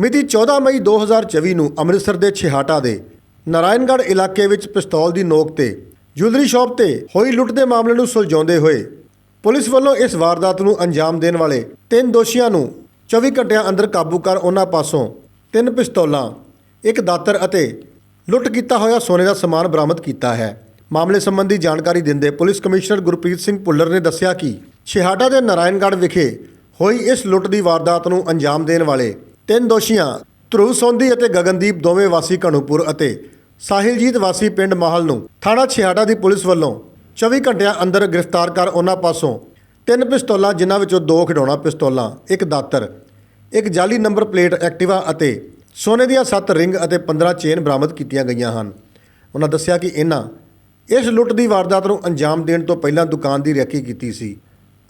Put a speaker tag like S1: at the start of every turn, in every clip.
S1: ਮਿਤੀ 14 ਮਈ 2024 ਨੂੰ ਅੰਮ੍ਰਿਤਸਰ ਦੇ ਛਿਹਾਟਾ ਦੇ ਨਾਰਾਇਣਗੜ੍ਹ ਇਲਾਕੇ ਵਿੱਚ ਪਿਸਤੌਲ ਦੀ ਨੋਕ ਤੇ ਜੁਐਲਰੀ ਸ਼ਾਪ ਤੇ ਹੋਈ ਲੁੱਟ ਦੇ ਮਾਮਲੇ ਨੂੰ ਸੁਲਝਾਉਂਦੇ ਹੋਏ ਪੁਲਿਸ ਵੱਲੋਂ ਇਸ ਵਾਰਦਾਤ ਨੂੰ ਅੰਜਾਮ ਦੇਣ ਵਾਲੇ ਤਿੰਨ ਦੋਸ਼ੀਆਂ ਨੂੰ 24 ਘੰਟਿਆਂ ਅੰਦਰ ਕਾਬੂ ਕਰ ਉਹਨਾਂ ਪਾਸੋਂ ਤਿੰਨ ਪਿਸਤੌਲਾਂ, ਇੱਕ ਦਾਤਰ ਅਤੇ ਲੁੱਟ ਕੀਤਾ ਹੋਇਆ ਸੋਨੇ ਦਾ ਸਮਾਨ ਬਰਾਮਦ ਕੀਤਾ ਹੈ। ਮਾਮਲੇ ਸੰਬੰਧੀ ਜਾਣਕਾਰੀ ਦਿੰਦੇ ਪੁਲਿਸ ਕਮਿਸ਼ਨਰ ਗੁਰਪ੍ਰੀਤ ਸਿੰਘ ਭੁੱਲਰ ਨੇ ਦੱਸਿਆ ਕਿ ਛਿਹਾਟਾ ਦੇ ਨਾਰਾਇਣਗੜ੍ਹ ਵਿਖੇ ਹੋਈ ਇਸ ਲੁੱਟ ਦੀ ਵਾਰਦਾਤ ਨੂੰ ਅੰਜਾਮ ਦੇਣ ਵਾਲੇ ਤਿੰਨ ਦੋਸ਼ੀਆਂ, ਧਰੁਵ ਸੌਂਦੀ ਅਤੇ ਗਗਨਦੀਪ ਦੋਵੇਂ ਵਾਸੀ ਘਣੂਪੁਰ ਅਤੇ ਸਾਹਿਲਜੀਤ ਵਾਸੀ ਪਿੰਡ ਮਾਹਲ ਨੂੰ ਥਾਣਾ ਛਿਹਾਟਾ ਦੀ ਪੁਲਿਸ ਵੱਲੋਂ 24 ਘੰਟਿਆਂ ਅੰਦਰ ਗ੍ਰਿਫਤਾਰ ਕਰ ਉਹਨਾਂ ਪਾਸੋਂ ਤਿੰਨ ਪਿਸਤੌਲਾਂ, ਜਿਨ੍ਹਾਂ ਵਿੱਚੋਂ ਦੋ ਖਿਡੌਣਾ ਪਿਸਤੌਲਾਂ, ਇੱਕ ਦਾਤਰ, ਇੱਕ ਜਾਲੀ ਨੰਬਰ ਪਲੇਟ ਐਕਟਿਵਾ ਅਤੇ ਸੋਨੇ ਦੀਆਂ 7 ਰਿੰਗ ਅਤੇ 15 ਚੇਨ ਬਰਾਮਦ ਕੀਤੀਆਂ ਗਈਆਂ ਹਨ। ਉਹਨਾਂ ਦੱਸਿਆ ਕਿ ਇਹਨਾਂ ਇਸ ਲੁੱਟ ਦੀ ਵਾਰਦਾਤ ਨੂੰ ਅੰਜਾਮ ਦੇਣ ਤੋਂ ਪਹਿਲਾਂ ਦੁਕਾਨ ਦੀ ਰੈਕੀ ਕੀਤੀ ਸੀ।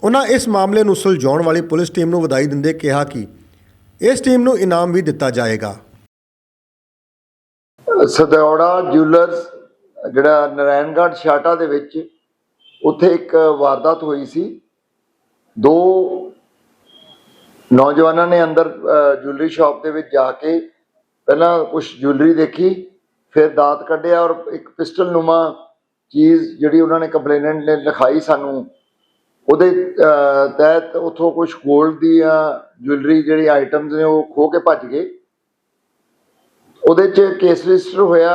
S1: ਉਹਨਾਂ ਇਸ ਮਾਮਲੇ ਨੂੰ ਸੁਲਝਾਉਣ ਵਾਲੀ ਪੁਲਿਸ ਟੀਮ ਨੂੰ ਵਧਾਈ ਦਿੰਦੇ ਕਿਹਾ ਕਿ ਇਸ ਟੀਮ ਨੂੰ ਇਨਾਮ ਵੀ ਦਿੱਤਾ ਜਾਏਗਾ।
S2: ਸਦੌੜਾ ਜੁਐਲਰਸ, ਜਿਹੜਾ ਨਾਰਾਇਣਗੜ੍ਹ ਛਾਟਾ ਦੇ ਵਿੱਚ ਉੱਥੇ ਇੱਕ ਵਾਰਦਾਤ ਹੋਈ ਸੀ। ਦੋ ਨੌਜਵਾਨਾਂ ਨੇ ਅੰਦਰ ਜੁਐਲਰੀ ਸ਼ਾਪ ਦੇ ਵਿੱਚ ਜਾ ਕੇ ਪਹਿਲਾਂ ਕੁਝ ਜੁਐਲਰੀ ਦੇਖੀ, ਫਿਰ ਦਾਤ ਕੱਢਿਆ ਔਰ ਇੱਕ ਪਿਸਟਲ ਨੂਮਾ ਚੀਜ਼ ਜਿਹੜੀ ਉਹਨਾਂ ਨੇ ਕੰਪਲੇਨੈਂਟ ਨੇ ਲਿਖਾਈ ਸਾਨੂੰ ਉਹਦੇ ਤਹਿਤ ਉਥੋਂ ਕੁਝ 골ਡ ਦੀਆਂ ਜੁਐਲਰੀ ਜਿਹੜੀ ਆਈਟਮਸ ਨੇ ਉਹ ਖੋ ਕੇ ਭੱਜ ਗਏ। ਉਹਦੇ ਚ ਕੇਸ ਰਜਿਸਟਰ ਹੋਇਆ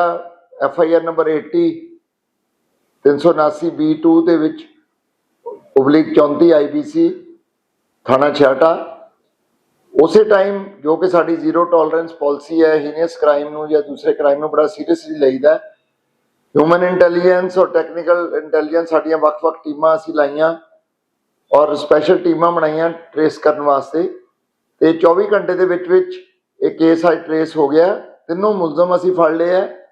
S2: F I R number 80 379 B2 ਦੇ ਵਿੱਚ ਉਬਲਿਕ 34 ਆਈਬੀਸੀ ਥਾਣਾ ਛਿਆਟਾ। ਉਸੇ ਟਾਈਮ ਜੋ ਕਿ ਸਾਡੀ ਜ਼ੀਰੋ ਟੋਲਰੈਂਸ ਪਾਲਿਸੀ ਹੈ ਹੀਨੀਅਸ ਕ੍ਰਾਈਮ ਨੂੰ ਜਾਂ ਦੂਸਰੇ ਕ੍ਰਾਈਮ ਨੂੰ ਬੜਾ ਸੀਰੀਅਸਲੀ ਲਈਦਾ ਹਿਊਮਨ ਇੰਟੈਲੀਜੈਂਸ ਔਰ ਟੈਕਨੀਕਲ ਇੰਟੈਲੀਜੈਂਸ ਸਾਡੀਆਂ ਵੱਖ-ਵੱਖ ਟੀਮਾਂ ਅਸੀਂ ਲਾਈਆਂ। ਔਰ ਸਪੈਸ਼ਲ ਟੀਮਾਂ ਬਣਾਈਆਂ ਟਰੇਸ ਕਰਨ ਵਾਸਤੇ। ਤੇ 24 ਘੰਟੇ ਦੇ ਵਿੱਚ ਵਿੱਚ ਇਹ ਕੇਸ ਅੱਜ ਟਰੇਸ ਹੋ ਗਿਆ। ਤਿੰਨੋਂ ਮੁਲਜ਼ਮ ਅਸੀਂ ਫੜ ਲਏ ਹੈ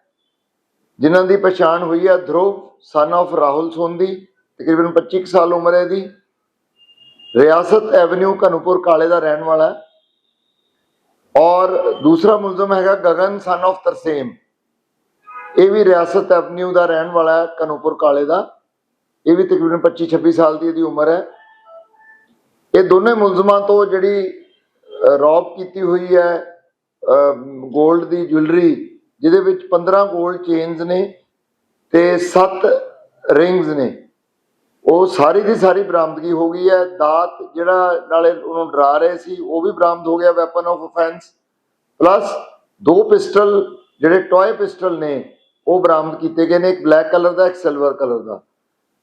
S2: ਜਿਨ੍ਹਾਂ ਦੀ ਪਛਾਣ ਹੋਈ ਹੈ ਧਰੁਵ ਸਨ of ਰਾਹੁਲ ਸੋਂਦੀ, ਤਕਰੀਬਨ 25 ਕੁ ਸਾਲ ਉਮਰ ਹੈ ਇਹਦੀ। ਰਿਆਸਤ ਐਵਨਿਊ ਕਨੂਪੁਰ ਕਾਲੇ ਦਾ ਰਹਿਣ ਵਾਲਾ ਔਰ ਦੂਸਰਾ ਮੁਲਜ਼ਮ ਹੈਗਾ ਗਗਨ ਸਨ of ਤਰਸੇਮ। ਇਹ ਵੀ ਰਿਆਸਤ ਐਵਨਿਊ ਦਾ ਰਹਿਣ ਵਾਲਾ ਹੈ ਕਨੂਪੁਰ ਕਾਲੇ ਦਾ। ਇਹ ਵੀ ਤਕਰੀਬਨ 25 26 ਸਾਲ ਦੀ ਇਹਦੀ ਉਮਰ ਹੈ। ਇਹ ਦੋਨੇ ਮੁਲਜ਼ਮਾਂ ਤੋਂ ਜਿਹੜੀ ਰੌਬ ਕੀਤੀ ਹੋਈ ਹੈ 골ਡ ਦੀ ਜੁਐਲਰੀ ਜਿਹਦੇ ਵਿੱਚ 15 골ਡ ਚੇਨਸ ਨੇ ਤੇ 7 ਰਿੰਗਸ ਨੇ। ਉਹ ਸਾਰੀ ਦੀ ਸਾਰੀ ਬਰਾਮਦਗੀ ਹੋ ਗਈ ਹੈ। ਦਾਤ ਜਿਹੜਾ ਨਾਲੇ ਉਹਨੂੰ ਡਰਾ ਰਹੇ ਸੀ, ਉਹ ਵੀ ਬਰਾਮਦ ਹੋ ਗਿਆ ਵੈਪਨ ਆਫ ਅਫੈਂਸ ਪਲੱਸ ਦੋ ਪਿਸਟਲ, ਜਿਹੜੇ ਟੌਏ ਪਿਸਟਲ ਨੇ, ਉਹ ਬਰਾਮਦ ਕੀਤੇ ਗਏ ਨੇ, ਇੱਕ ਬਲੈਕ ਕਲਰ ਦਾ, ਇੱਕ ਸਿਲਵਰ ਕਲਰ ਦਾ।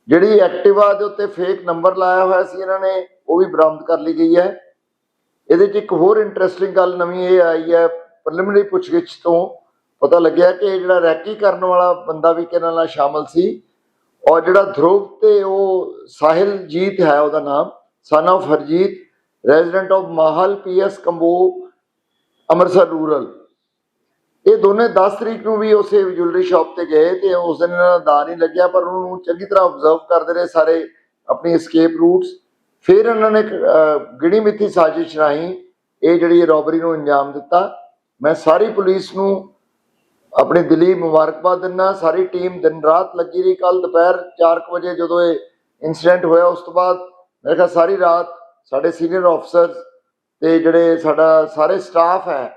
S2: ਜਿਹੜੀ ਐਕਟਿਵਾ ਦੇ ਉੱਤੇ ਫੇਕ ਨੰਬਰ ਲਾਇਆ ਹੋਇਆ ਸੀ ਇਹਨਾਂ ਨੇ ਉਹ ਵੀ ਬਰਾਮਦ ਕਰ ਲਈ ਗਈ ਹੈ। ਇਹਦੇ 'ਚ ਇੱਕ ਹੋਰ ਇੰਟਰਸਟਿੰਗ ਗੱਲ ਨਵੀਂ ਇਹ ਆਈ ਹੈ ਪ੍ਰੀਲਿਮਿਨਰੀ ਪੁੱਛਗਿੱਛ ਤੋਂ ਪਤਾ ਲੱਗਿਆ ਕਿ ਜਿਹੜਾ ਰੈਕੀ ਕਰਨ ਵਾਲਾ ਬੰਦਾ ਵੀ ਕਿਹਨਾਂ ਨਾਲ ਸ਼ਾਮਲ ਸੀ ਔਰ ਜਿਹੜਾ ਧਰੁਵ ਤੇ ਉਹ ਸਾਹਿਲਜੀਤ ਹੈ ਉਹਦਾ ਨਾਮ son of Harjit resident of Mahal PS Kambo, Amritsar rural ਇਹ ਦੋਨੇ 10 ਤਰੀਕ ਨੂੰ ਵੀ ਉਸੇ ਜੁਐਲਰੀ ਸ਼ਾਪ ਤੇ ਗਏ ਤੇ ਉਸ ਦਿਨ ਇਹਨਾਂ ਦਾ ਦਾ ਨਹੀਂ ਲੱਗਿਆ, ਪਰ ਉਹਨੂੰ ਚੰਗੀ ਤਰ੍ਹਾਂ ਆਬਜ਼ਰਵ ਕਰਦੇ ਰਹੇ ਸਾਰੇ ਆਪਣੀ escape ਰੂਟਸ ਫਿਰ ਇਹਨਾਂ ਨੇ ਗਿਣੀ ਮਿੱਥੀ ਸਾਜ਼ਿਸ਼ ਰਾਹੀਂ ਇਹ ਜਿਹੜੀ ਰੋਬਰੀ ਨੂੰ ਅੰਜਾਮ ਦਿੱਤਾ। ਮੈਂ ਸਾਰੀ ਪੁਲਿਸ ਨੂੰ ਆਪਣੀ ਦਿੱਲੀ ਮੁਬਾਰਕਬਾਦ ਦਿੰਦਾ, ਸਾਰੀ ਟੀਮ ਦਿਨ ਰਾਤ ਲੱਗੀ ਰਹੀ ਕੱਲ ਦੁਪਹਿਰ 4 ਵਜੇ ਜਦੋਂ ਇਹ ਇਨਸੀਡੈਂਟ ਹੋਇਆ, ਉਸ ਤੋਂ ਬਾਅਦ ਮੇਰੇ ਖਿਆਲ ਸਾਰੀ ਰਾਤ ਸਾਡੇ ਸੀਨੀਅਰ ਆਫਸਰਸ ਤੇ ਜਿਹੜੇ ਸਾਡਾ ਸਾਰੇ ਸਟਾਫ ਹੈ,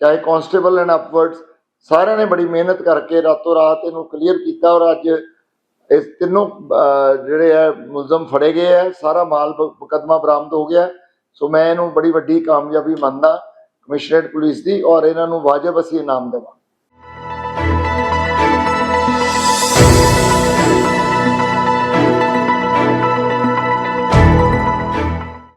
S2: ਚਾਹੇ ਕਾਂਸਟੇਬਲ ਐਂਡ ਅਪਵਰਡਸ ਸਾਰਿਆਂ ਨੇ ਬੜੀ ਮਿਹਨਤ ਕਰਕੇ ਰਾਤੋਂ ਰਾਤ ਇਹਨੂੰ ਕਲੀਅਰ ਕੀਤਾ ਔਰ ਅੱਜ ਇਸ ਤਿੰਨੋਂ ਜਿਹੜੇ ਹੈ ਮੁਲਜ਼ਮ ਫੜੇ ਗਏ ਹੈ ਸਾਰਾ ਮਾਲ ਬ- ਮੁਕੱਦਮਾ ਬਰਾਮਦ ਹੋ ਗਿਆ। ਸੋ ਮੈਂ ਇਹਨੂੰ ਬੜੀ ਵੱਡੀ ਕਾਮਯਾਬੀ ਮੰਨਦਾ, ਕਮਿਸ਼ਨਰੇਟ ਪੁਲਿਸ ਦੀ, ਔਰ ਇਹਨਾਂ ਨੂੰ ਵਾਜਬ ਅਸੀਂ ਇਨਾਮ ਦੇਵਾਂ